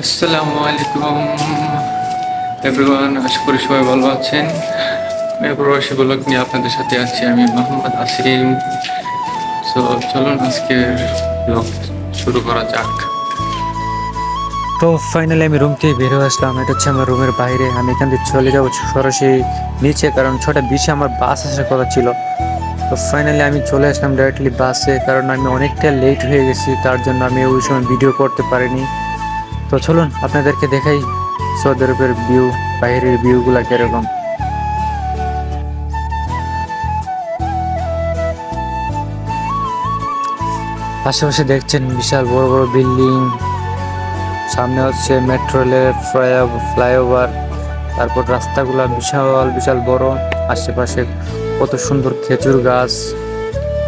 আসসালামু আলাইকুম। এভরিওয়ান আশা করি সবাই ভালো আছেন। প্রবাসী নিয়ে আপনাদের সাথে আছি, আমি মোহাম্মদ আসিম। তো চলুন আজকের ব্লগ শুরু করা যাক। তো ফাইনালি আমি রুম থেকে বের আসলাম। এটা হচ্ছে আমার রুমের বাইরে। আমি এখান থেকে চলে যাব সরাসরি নিচে, কারণ ছটা বিশে আমার বাস আসার কথা ছিল। তো ফাইনালি আমি চলে আসলাম ডাইরেক্টলি বাসে কারণ আমি অনেকটা লেট হয়ে গেছি, তার জন্য আমি ওই সময় ভিডিও করতে পারিনি। তো চলুন আপনাদেরকে দেখাই। সৌদি আরবের ভিউ বাইরের ভিউগুলো কীরকম? আশেপাশে দেখছেন বিশাল বড় বড় বিল্ডিং। সামনে হচ্ছে মেট্রো রেলের ফ্লাইওভার। তারপর রাস্তাগুলো বিশাল বিশাল বড়। আশেপাশে কত সুন্দর খেজুর গাছ।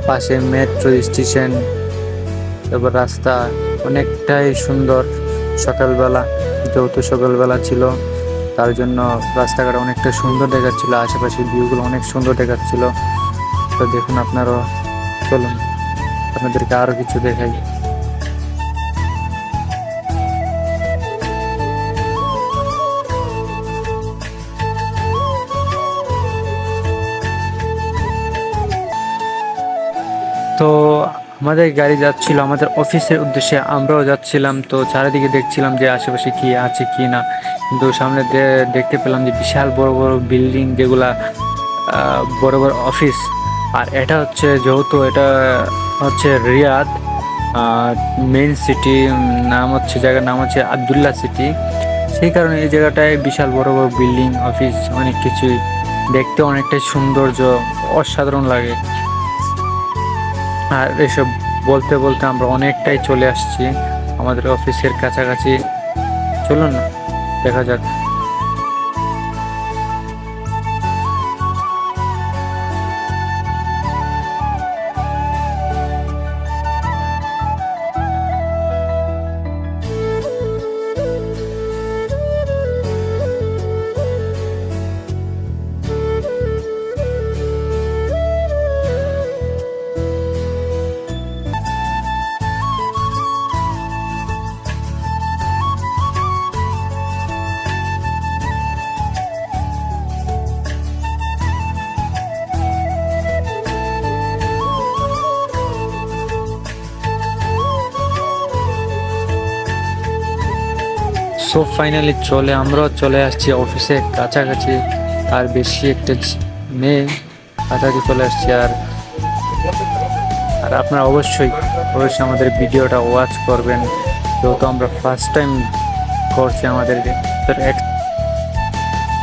পাশে মেট্রো স্টেশন। তারপর রাস্তা অনেকটাই সুন্দর। সকালবেলা যেহেতু সকালবেলা ছিল। তার জন্য রাস্তাঘাট অনেকটা সুন্দর দেখাচ্ছিল। আশেপাশের ভিউগুলো অনেক সুন্দর দেখাচ্ছিল। তো দেখুন আপনারাও, চলুন। আপনাদেরকে আরও কিছু দেখাই। তো আমাদের গাড়ি যাচ্ছিল, আমাদের অফিসের উদ্দেশ্যে আমরাও যাচ্ছিলাম, তো চারিদিকে দেখছিলাম যে আশেপাশে কি আছে কি না। কিন্তু সামনে দেখতে পেলাম যে বিশাল বড় বড় বিল্ডিং যেগুলা বড় বড় অফিস। আর এটা হচ্ছে যেহেতু এটা হচ্ছে রিয়াদ মেইন সিটি নাম হচ্ছে, জায়গার নাম হচ্ছে আবদুল্লাহ সিটি সেই কারণে এই জায়গাটায় বিশাল বড় বড় বিল্ডিং অফিস অনেক কিছুই। দেখতে অনেকটাই সৌন্দর্য, অসাধারণ লাগে। আর এসব বলতে বলতে আমরা অনেকটাই চলে আসছি। আমাদের অফিসের কাছাকাছি। চলুন না দেখা যাক। সো ফাইনালি চলে, আমরাও চলে আসছি অফিসে কাছাকাছি। আর বেশি একটা নেই, কাছাকাছি চলে আসছি আর আর আপনারা অবশ্যই অবশ্যই আমাদের ভিডিওটা ওয়াচ করবেন। যেহেতু আমরা ফার্স্ট টাইম করছি আমাদেরকে। তো এক